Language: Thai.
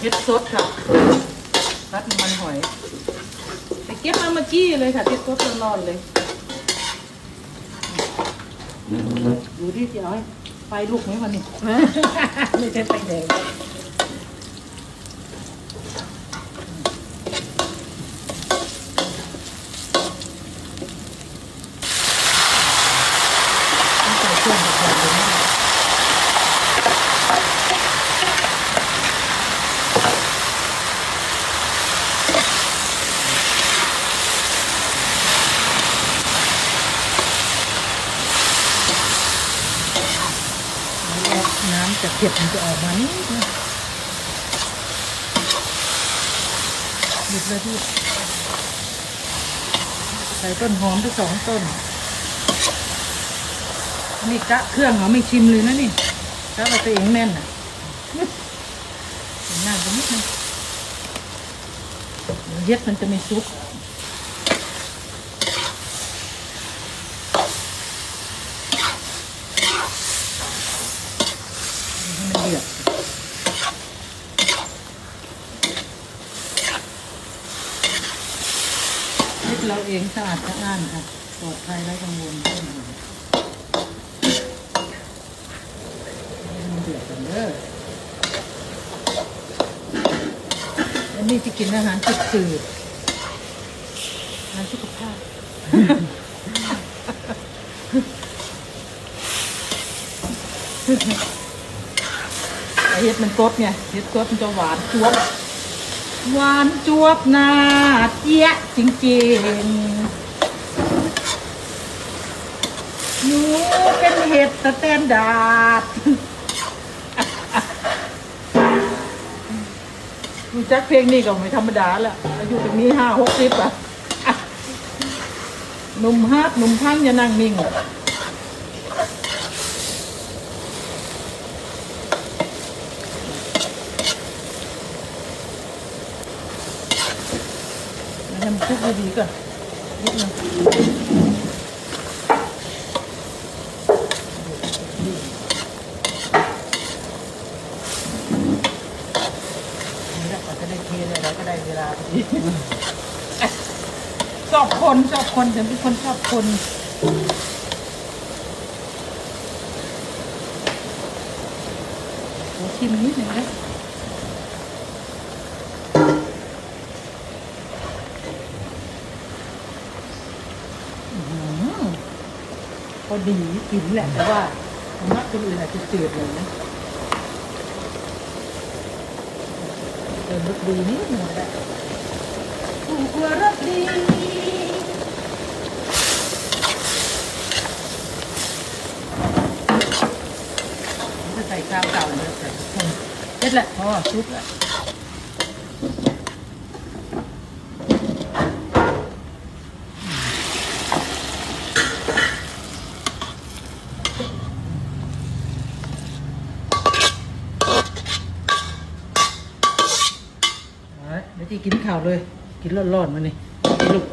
เห็ดสดค่ะรัดน้ำมันหอยไปเก็บมาเมื่อกี้เลยค่ะเห็ดสดร้อนๆเลยดูที่จะเอาให้ไฟลุกไหมวันนี้ ไม่ใช่ไฟแดงต้องใส่เครื่องก่อนเลยนะแล้วน้ำจาก เผ็ดมันจะออกมานิดนึงหยุดเลยพี่ใส่ต้นหอมไปสองต้นนี่กะเครื่องเขาไม่ชิมเลยนะนี่กะเราตัวเองแน่นอะหน้าไปนิดนึงเดี๋ยวเย็ดมันจะไม่ซุกให้มันเดือด เย็ดเราเองสะอาดสะอ้านค่ะปลอดภัยไร้กังวลไม่มีให้มันเดือดกันเด้อแล้วนี่จะกินอาหารจืดจืดอาหารสุขภาพไอเห็ดมันกดไงเห็ดกดมันจะหวานจวบ หวานจวบหน้าเจี๊ยะจริงๆหนูเป็นเห็ดสแตนดาร์ดรู้จักเพลงนี้ก็ไม่ธรรมดาละอายุตรงนี้ห้าหกสิบอะหนุ่มฮาร์ดหนุ่มพังอย่านั่งนิ่ง ให้มันคลุกดีๆก่อนนิดนึงนี่แหละกว่าจะได้เทเลยแล้วก็ได้เวลาพอดีชอบคนชอบคนฉันเป็นคนชอบคนโอ้ชิมนิดหนึ่งนะ พอดีกินแหละแต่ว่านักคนอื่นอาจจะจืดเลยนะเติมรสดีนิดหนึ่งแหละถูกว่ารสดีจะใส่ข้าวเก่าเลยใส่ทุกคนเด็ดแหละพอซุปแหละ เอาละเดี๋ยวจีกินข้าวเลย กินร้อนๆมานี่ลูก